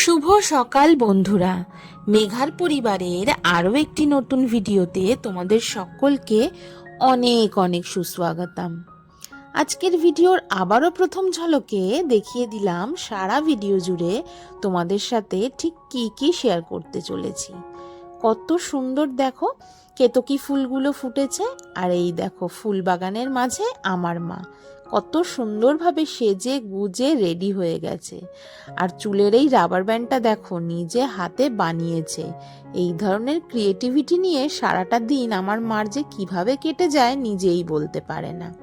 শুভ সকাল বন্ধুরা। মেঘার পরিবারের আরও একটি নতুন ভিডিওতে তোমাদের সকলকে অনেক অনেক সুস্বাগতম। আজকের ভিডিওর আবারও প্রথম ঝলকে দেখিয়ে দিলাম সারা ভিডিও জুড়ে তোমাদের সাথে ঠিক কি কি শেয়ার করতে চলেছি। কত সুন্দর দেখো, কেতকি ফুলগুলো ফুটেছে, আর এই দেখো ফুল বাগানের মাঝে আমার মা। কত সুন্দরভাবে সেজে গুজে রেডি হয়ে গেছে। আর চুলের এই রাবার ব্যান্ডটা দেখো, নিজে হাতে বানিয়েছে। এই ধরনের ক্রিয়েটিভিটি নিয়ে সারাটা দিন আমার মার যে কীভাবে কেটে যায় নিজেই বলতে পারে না।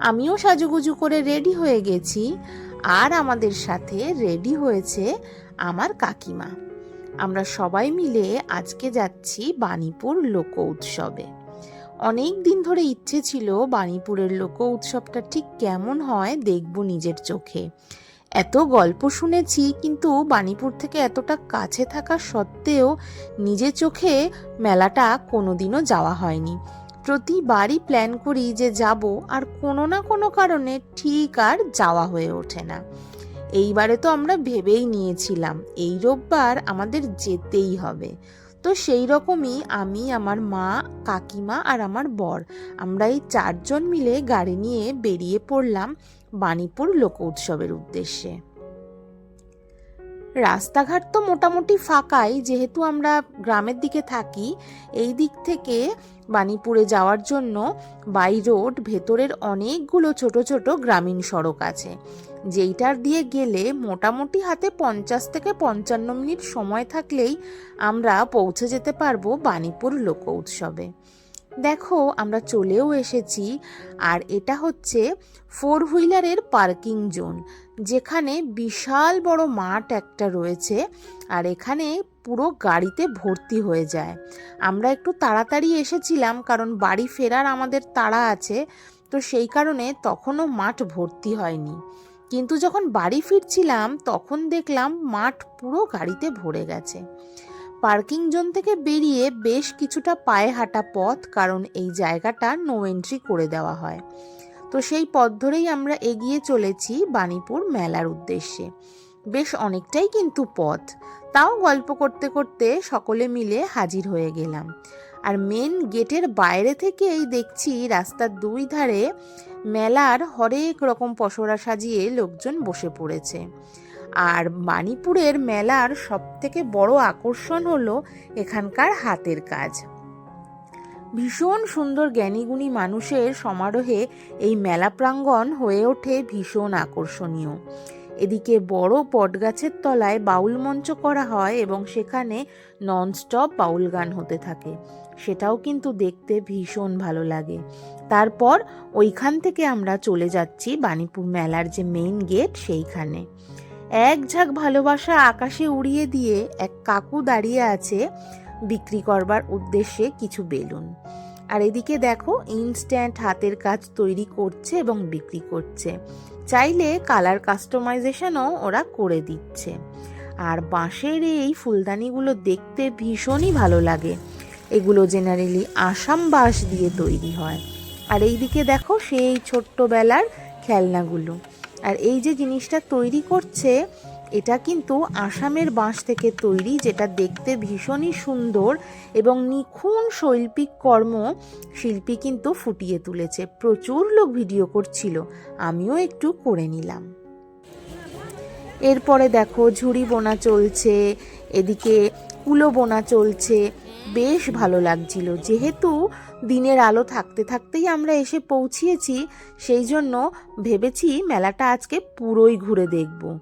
আমিও সাজুগুজু করে রেডি হয়ে গেছি। আর আমাদের সাথে রেডি হয়েছে আমার কাকিমা। আমরা সবাই মিলে আজকে যাচ্ছি বাণীপুর লোক উৎসবে। অনেক দিন ধরে ইচ্ছে ছিল বাণীপুরের লোক উৎসবটা ঠিক কেমন হয় দেখব নিজের চোখে। এত গল্প শুনেছি, কিন্তু বাণীপুর থেকে এতটা কাছে থাকা সত্ত্বেও নিজের চোখে মেলাটা কোনোদিনও যাওয়া হয়নি। প্রতিবারই প্ল্যান করি যে যাব, আর কোনো না কোনো কারণে ঠিক আর যাওয়া হয়ে ওঠে না। এইবারে তো আমরা ভেবেই নিয়েছিলাম, এই রোববার আমাদের যেতেই হবে। তো সেই রকমই আমি, আমার মা, কাকিমা আর আমার বর আমরা এই চারজন মিলে গাড়ি নিয়ে বেরিয়ে পড়লাম বাণীপুর লোক উৎসবের উদ্দেশ্যে। রাস্তাঘাট তো মোটামুটি ফাঁকাই, যেহেতু আমরা গ্রামের দিকে থাকি, এই দিক থেকে বাণীপুরে যাওয়ার জন্য বাই রোড ভেতরের অনেকগুলো ছোট ছোট গ্রামীণ সড়ক আছে। যেইটার দিয়ে গেলে মোটামুটি হাতে পঞ্চাশ থেকে পঞ্চান্ন মিনিট সময় থাকলেই আমরা পৌঁছে যেতে পারব বাণীপুর লোক উৎসবে। দেখো, আমরা চলেও এসেছি, আর এটা হচ্ছে ফোর হুইলারের পার্কিং জোন, যেখানে বিশাল বড় মাঠ একটা রয়েছে, আর এখানে পুরো গাড়িতে ভর্তি হয়ে যায়। আমরা একটু তাড়াতাড়ি এসেছিলাম, কারণ বাড়ি ফেরার আমাদের তাড়া আছে, তো সেই কারণে তখনও মাঠ ভর্তি হয়নি। কিন্তু যখন বাড়ি ফিরছিলাম, তখন দেখলাম মাঠ পুরো গাড়িতে ভরে গেছে। পার্কিং জোন থেকে বেরিয়ে বেশ কিছুটা পায়ে হাঁটা পথ, কারণ এই জায়গাটা নো এন্ট্রি করে দেওয়া হয়। তো সেই পথ ধরেই আমরা এগিয়ে চলেছি বাণীপুর মেলার উদ্দেশ্যে। বেশ অনেকটাই কিন্তু পথ। তাও গল্প করতে করতে সকলে মিলে হাজির হয়ে গেলাম। আর মেন গেটের বাইরে থেকেই দেখছি রাস্তার দুই ধারে মেলার হরেক রকম পসরা সাজিয়ে লোকজন বসে পড়েছে। আর মানিপুরের মেলার সবথেকে বড় আকর্ষণ হলো এখানকার হাতের কাজ। ভীষণ সুন্দর জ্ঞানীগুণী মানুষের সমারোহে এই মেলা প্রাঙ্গণ হয়ে ওঠে ভীষণ আকর্ষণীয়। এদিকে বড় বটগাছের তলায় বাউল মঞ্চ করা হয় এবং সেখানে ননস্টপ বাউল গান হতে থাকে। সেটাও কিন্তু দেখতে ভীষণ ভালো লাগে। তারপর ওইখান থেকে আমরা চলে যাচ্ছি বাণীপুর মেলার যে মেইন গেট সেইখানে। এক ঝাঁক ভালোবাসা আকাশে উড়িয়ে দিয়ে এক কাকু দাঁড়িয়ে আছে বিক্রি করবার উদ্দেশ্যে কিছু বেলুন। আর এদিকে দেখো ইনস্ট্যান্ট হাতের কাজ তৈরি করছে এবং বিক্রি করছে। চাইলে কালার কাস্টমাইজেশনও ওরা করে দিচ্ছে। আর বাঁশের এই ফুলদানিগুলো দেখতে ভীষণই ভালো লাগে। এগুলো জেনারেলি আসাম বাঁশ দিয়ে তৈরি হয়। আর এই দিকে দেখো সেই ছোট্টবেলার খেলনাগুলো। আর এই যে জিনিসটা তৈরি করছে এটা কিন্তু আসামের বাঁশ থেকে তৈরি, যেটা দেখতে ভীষণই সুন্দর এবং নিখুন শৈল্পিক কর্ম শিল্পী কিন্তু ফুটিয়ে তুলেছে। প্রচুর লোক ভিডিও করছিল, আমিও একটু করে নিলাম। এরপরে দেখো, ঝুড়ি বোনা চলছে, এদিকে কুলো বোনা চলছে, বেশ ভালো লাগছিল। যেহেতু দিনের আলো থাকতে থাকতেই আমরা এসে পৌঁছিয়েছি, সেই জন্য ভেবেছি মেলাটা আজকে পুরোই ঘুরে দেখব।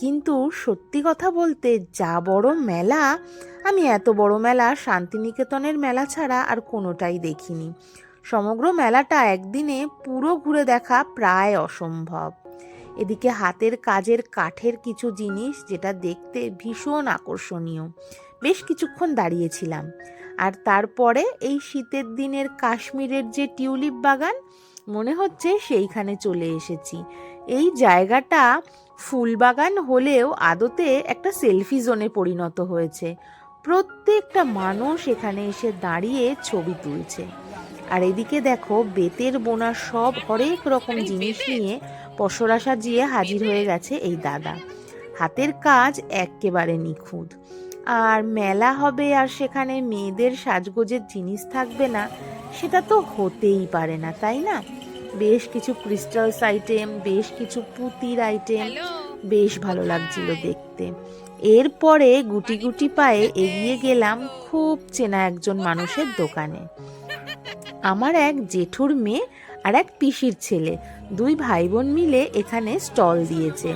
কিন্তু সত্যি কথা বলতে যা বড় মেলা, আমি এত বড় মেলা শান্তিনিকেতনের মেলা ছাড়া আর কোনোটাই দেখিনি। সমগ্র মেলাটা একদিনে পুরো ঘুরে দেখা প্রায় অসম্ভব। এদিকে হাতের কাজের কাঠের কিছু জিনিস যেটা দেখতে ভীষণ আকর্ষণীয়। বেশ কিছুক্ষণ দাঁড়িয়েছিলাম। আর তারপরে এই শীতের দিনের কাশ্মীরের যে টিউলিপ বাগান, মনে হচ্ছে সেইখানে চলে এসেছি। এই জায়গাটা ফুল বাগান হলেও আদতে একটা সেলফি জোনে পরিণত হয়েছে। প্রত্যেকটা মানুষ এখানে এসে দাঁড়িয়ে ছবি তুলছে। আর এদিকে দেখো বেতের বোনা সব হরেক রকম জিনিস নিয়ে পসরা সাজিয়ে হাজির হয়ে গেছে এই দাদা। হাতের কাজ একেবারে নিখুঁত। আর মেলা হবে আর সেখানে মেয়েদের সাজগোজের জিনিস থাকবে না সেটা তো হতেই পারে না তাই না? বেশ কিছু ক্রিস্টালস আইটেম বেশ কিছু পুতির আইটেম বেশ ভালো লাগছিল দেখতে। এরপরে গুটি গুটি পায়ে এগিয়ে গেলাম খুব চেনা একজন মানুষের দোকানে। আমার এক জেঠুর মেয়ে আর এক পিসির ছেলে দুই ভাই বোন মিলে এখানে স্টল দিয়েছে।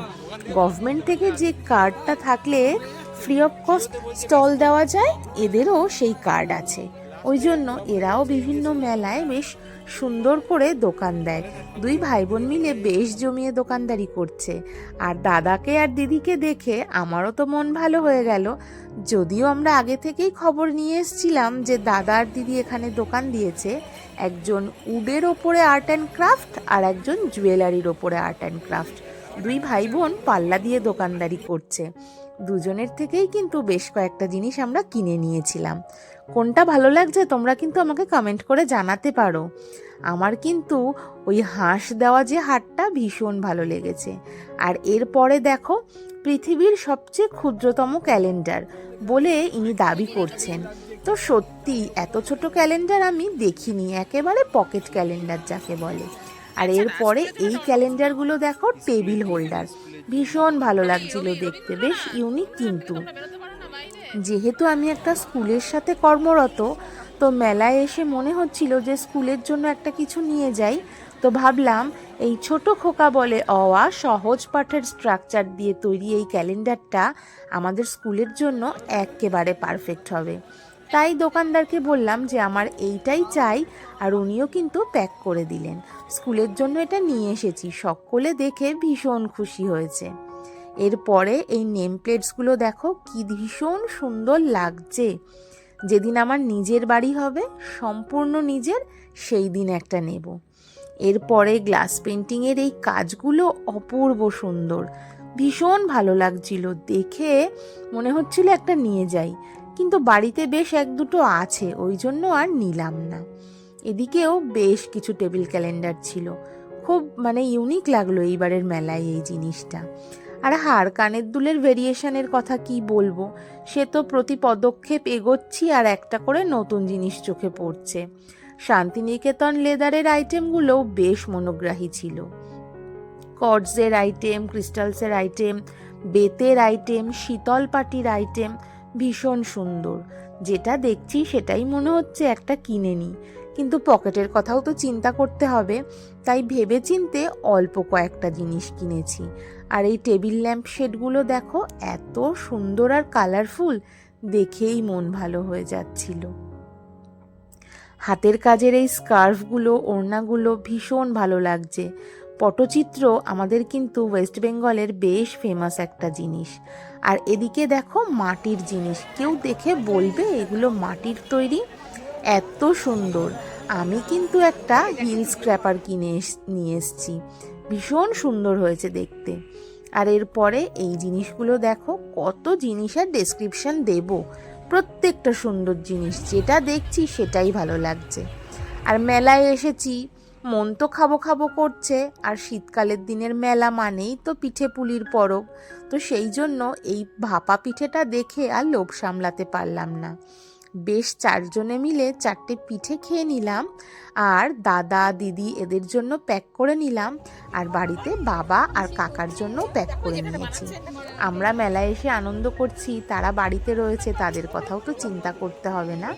গভর্নমেন্ট থেকে যে কার্ডটা থাকলে ফ্রি অফ কস্ট স্টল দেওয়া যায় এদেরও সেই কার্ড আছে। ওই জন্য এরাও বিভিন্ন মেলায় বেশ সুন্দর করে দোকান দেয়। দুই ভাই বোন মিলে বেশ জমিয়ে দোকানদারি করছে। আর দাদাকে আর দিদিকে দেখে আমারও তো মন ভালো হয়ে গেল। যদিও আমরা আগে থেকেই খবর নিয়ে এসেছিলাম যে দাদা আর দিদি এখানে দোকান দিয়েছে। একজন উডের ওপরে আর্ট অ্যান্ড ক্রাফট আর একজন জুয়েলারির ওপরে আর্ট অ্যান্ড ক্রাফট। দুই ভাই বোন পাল্লা দিয়ে দোকানদারি করছে। দুজনের থেকেই কিন্তু বেশ কয়েকটা জিনিস আমরা কিনে নিয়েছিলাম। কোনটা ভালো লাগছে তোমরা কিন্তু আমাকে কমেন্ট করে জানাতে পারো। আমার কিন্তু ওই হাঁস দেওয়া যে হাটটা ভীষণ ভালো লেগেছে। আর এরপরে দেখো, পৃথিবীর সবচেয়ে ক্ষুদ্রতম ক্যালেন্ডার বলে ইনি দাবি করছেন। তো সত্যি, এত ছোট ক্যালেন্ডার আমি দেখিনি, একেবারে পকেট ক্যালেন্ডার যাকে বলে। আর এরপরে এই ক্যালেন্ডারগুলো দেখো টেবিল হোল্ডার ভীষণ ভালো লাগছিল দেখতে বেশ ইউনিক কিন্তু। যেহেতু আমি একটা স্কুলের সাথে কর্মরত তো মেলায় এসে মনে হচ্ছিল যে স্কুলের জন্য একটা কিছু নিয়ে যাই তো ভাবলাম এই ছোট খোকা বলে অওয়া সহজ পাঠের স্ট্রাকচার দিয়ে তৈরি এই ক্যালেন্ডারটা আমাদের স্কুলের জন্য একেবারে পারফেক্ট হবে। তাই দোকানদারকে বললাম যে আমার এইটাই চাই, আর উনিও কিন্তু প্যাক করে দিলেন। স্কুলের জন্য এটা নিয়ে এসেছি, সকলে দেখে ভীষণ খুশি হয়েছে। এরপরে এই নেম প্লেটসগুলো দেখো, কি ভীষণ সুন্দর লাগছে। যেদিন আমার নিজের বাড়ি হবে, সম্পূর্ণ নিজের, সেই দিন একটা নেব। এরপরে গ্লাস পেন্টিংয়ের এই কাজগুলো অপূর্ব সুন্দর। ভীষণ ভালো লাগছিল, দেখে মনে হচ্ছিল একটা নিয়ে যাই। কিন্তু বাড়িতে বেশ এক দুটো আছে, ওই জন্য আর নিলাম না। এদিকেও বেশ কিছু টেবিল ক্যালেন্ডার ছিল। খুব মানে ইউনিক লাগল এইবারের মেলায় এই জিনিসটা। আর হার কানের দুলের ভেরিয়েশনের কথা কি বলব? সে তো প্রতি পদক্ষেপ এগোচ্ছি আর একটা করে নতুন জিনিস চোখে পড়ছে। শান্তিনিকেতন লেদারের আইটেমগুলোও বেশ মনোগ্রাহী ছিল। কর্ডসের আইটেম, ক্রিস্টালসের আইটেম, বেতের আইটেম, শীতল পাটির আইটেম ভীষণ সুন্দর। যেটা দেখছি সেটাই মনে হচ্ছে একটা কিনে নিই কিন্তু পকেটের কথাও তো চিন্তা করতে হবে। তাই ভেবে চিনতে অল্প কয়েকটা জিনিস কিনেছি। আর এই টেবিল ল্যাম্প শেডগুলো দেখো, এত সুন্দর আর কালারফুল, দেখেই মন ভালো হয়ে যাচ্ছিল। হাতের কাজের এই স্কার্ফগুলো, ওড়নাগুলো ভীষণ ভালো লাগছে। পটচিত্র আমাদের কিন্তু ওয়েস্ট বেঙ্গলের বেশ ফেমাস একটা জিনিস। আর এদিকে দেখো মাটির জিনিস। কেউ দেখে বলবে এগুলো মাটির তৈরি? এত সুন্দর। আমি কিন্তু একটা হিল স্ক্র্যাপার কিনে নিয়ে এসেছি। ভীষণ সুন্দর হয়েছে দেখতে। আর এরপরে এই জিনিসগুলো দেখো, কত জিনিসের ডেসক্রিপশন দেব। প্রত্যেকটা সুন্দর জিনিস। যেটা দেখছি সেটাই ভালো লাগছে। আর মেলায় এসেছি মন তো খাব খাব করছে, আর শীতকালের দিনের মেলা মানেই তো পিঠে পুলির পরব। তো সেই জন্য এই ভাপা পিঠেটা দেখে আর লোভ সামলাতে পারলাম না। বেশ চারজনে মিলে চারটে পিঠে খেয়ে নিলাম, আর দাদা, দিদি এদের জন্য প্যাক করে নিলাম, আর বাড়িতে বাবা আর কাকার জন্য প্যাক করে নিয়েছি। আমরা মেলায় এসে আনন্দ করছি, তারা বাড়িতে রয়েছে, তাদের কথাও তো চিন্তা করতে হবে না।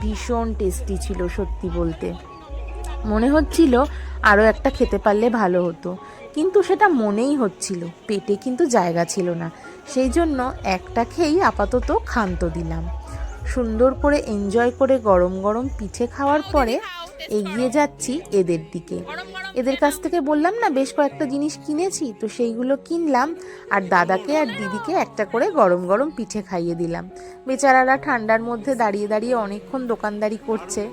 ভীষণ টেস্টি ছিল সত্যি বলতে। মনে হচ্ছিল আরও একটা খেতে পারলে ভালো হতো। কিন্তু সেটা মনেই হচ্ছিল, পেটে কিন্তু জায়গা ছিল না। সেই জন্য একটা খেয়েই আপাতত ক্ষান্ত দিলাম। সুন্দর করে এনজয় করে গরম গরম পিঠে খাওয়ার পরে এগিয়ে যাচ্ছি এদের দিকে। এদের কাছ থেকে বললাম, না, বেশ কয়েকটা জিনিস কিনেছি। তো সেইগুলো কিনলাম আর দাদাকে আর দিদিকে একটা করে গরম গরম পিঠে খাইয়ে দিলাম। বেচারারা ঠান্ডার মধ্যে দাঁড়িয়ে দাঁড়িয়ে অনেকক্ষণ দোকানদারি করছে।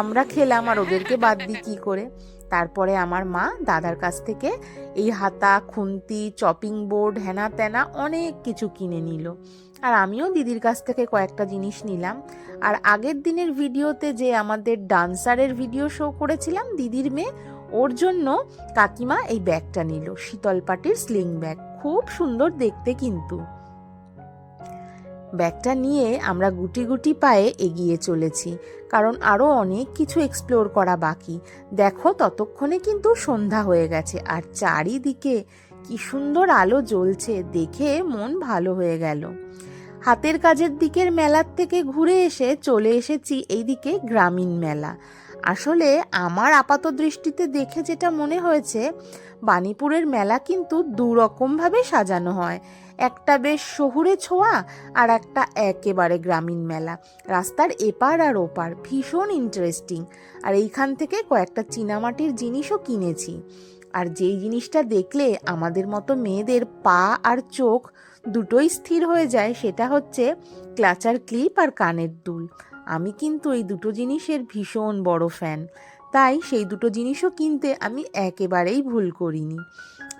আমরা খেলাম আর ওদেরকে বাদ দিই কী করে? তারপরে আমার মা দাদার কাছ থেকে এই হাতা, খুন্তি চপিং বোর্ড হেনা তেনা অনেক কিছু কিনে নিল। আর আমিও দিদির কাছ থেকে কয়েকটা জিনিস নিলাম। আর আগের দিনের ভিডিওতে যে আমাদের ডান্সারের ভিডিও শো করেছিলাম দিদির মেয়ে, ওর জন্য কাকিমা এই ব্যাগটা নিল, শীতল পাটির স্লিং ব্যাগ খুব সুন্দর দেখতে কিন্তু। ব্যাগটা নিয়ে আমরা গুটি গুটি পায়ে এগিয়ে চলেছি, কারণ আরও অনেক কিছু এক্সপ্লোর করা বাকি। দেখো ততক্ষণে কিন্তু সন্ধ্যা হয়ে গেছে, আর চারিদিকে কি সুন্দর আলো জ্বলছে, দেখে মন ভালো হয়ে গেল। হাতের কাজের দিকের মেলার থেকে ঘুরে এসে চলে এসেছি এইদিকে গ্রামীণ মেলা। আসলে আমার আপাত দৃষ্টিতে দেখে যেটা মনে হয়েছে, বাণীপুরের মেলা কিন্তু দুরকমভাবে সাজানো হয়। একটা বেশ শহুরে ছোঁয়া আর একটা একেবারে গ্রামীণ মেলা। রাস্তার এপার আর ওপার ভীষণ ইন্টারেস্টিং আর এইখান থেকে কয়েকটা চীনামাটির জিনিসও কিনেছি। আর যেই জিনিসটা দেখলে আমাদের মতো মেয়েদের পা আর চোখ দুটোই স্থির হয়ে যায় সেটা হচ্ছে ক্লাচার ক্লিপ আর কানের দুল। আমি কিন্তু এই দুটো জিনিসের ভীষণ বড় ফ্যান তাই সেই দুটো জিনিসও কিনতে আমি একেবারেই ভুল করিনি।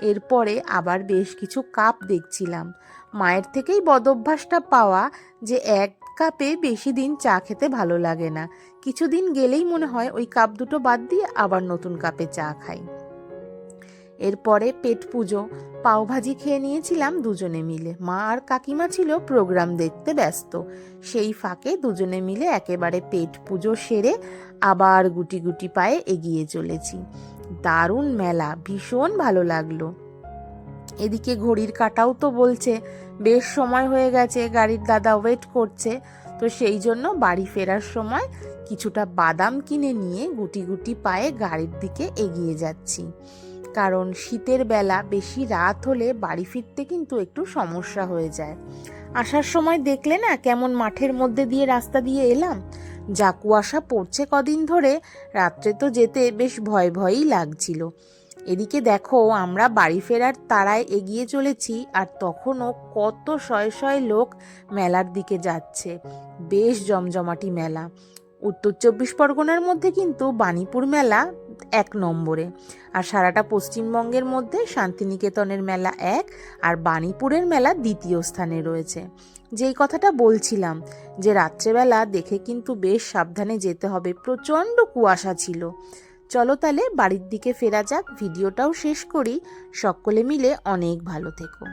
এরপরে আবার বেশ কিছু কাপ দেখছিলাম। মায়ের থেকেই বদভ্যাসটা পাওয়া যে এক কাপে বেশি দিন চা খেতে ভালো লাগে না। কিছুদিন গেলেই মনে হয় ওই কাপ দুটো বাদ দিয়ে আবার নতুন কাপে চা খাই। এরপরে পেট পুজো, পাওভাজি খেয়ে নিয়েছিলাম দুজনে মিলে। মা আর কাকিমা ছিল প্রোগ্রাম দেখতে ব্যস্ত। সেই ফাঁকে দুজনে মিলে একেবারে পেট পুজো সেরে আবার গুটি গুটি পায়ে এগিয়ে চলেছি। দারুণ মেলা, ভীষণ ভালো লাগল। এদিকে ঘড়ির কাটাও তো বলছে, বেশ সময় হয়ে গেছে, গাড়ির দাদা ওয়েট করছে। তো সেই জন্য বাড়ি ফেরার সময় কিছুটা বাদাম কিনে নিয়ে গুটি গুটি পায়ে গাড়ির দিকে এগিয়ে যাচ্ছি। কারণ শীতের বেলা বেশি রাত হলে বাড়ি ফিরতে কিন্তু একটু সমস্যা হয়ে যায়। আসার সময় দেখলে না কেমন মাঠের মধ্যে দিয়ে রাস্তা দিয়ে এলাম। যা কুয়াশা পড়ছে কদিন ধরে, রাত্রে তো যেতে বেশ ভয় ভয়ই লাগছিল। এদিকে দেখো, আমরা বাড়ি ফেরার তারায় এগিয়ে চলেছি আর তখনও কত শয়ে শয়ে লোক মেলার দিকে যাচ্ছে। বেশ জমজমাটি মেলা। উত্তর চব্বিশ পরগনার মধ্যে কিন্তু বাণীপুর মেলা এক নম্বরে। আর সারাটা পশ্চিমবঙ্গের মধ্যে শান্তিনিকেতনের মেলা এক আর বাণীপুরের মেলা দ্বিতীয় স্থানে রয়েছে। যেই কথাটা বলছিলাম যে রাত্রেবেলা দেখে কিন্তু বেশ সাবধানে যেতে হবে, প্রচণ্ড কুয়াশা ছিল। চলো তাহলে বাড়ির দিকে ফেরা যাক, ভিডিওটাও শেষ করি। সকলে মিলে অনেক ভালো থেকো।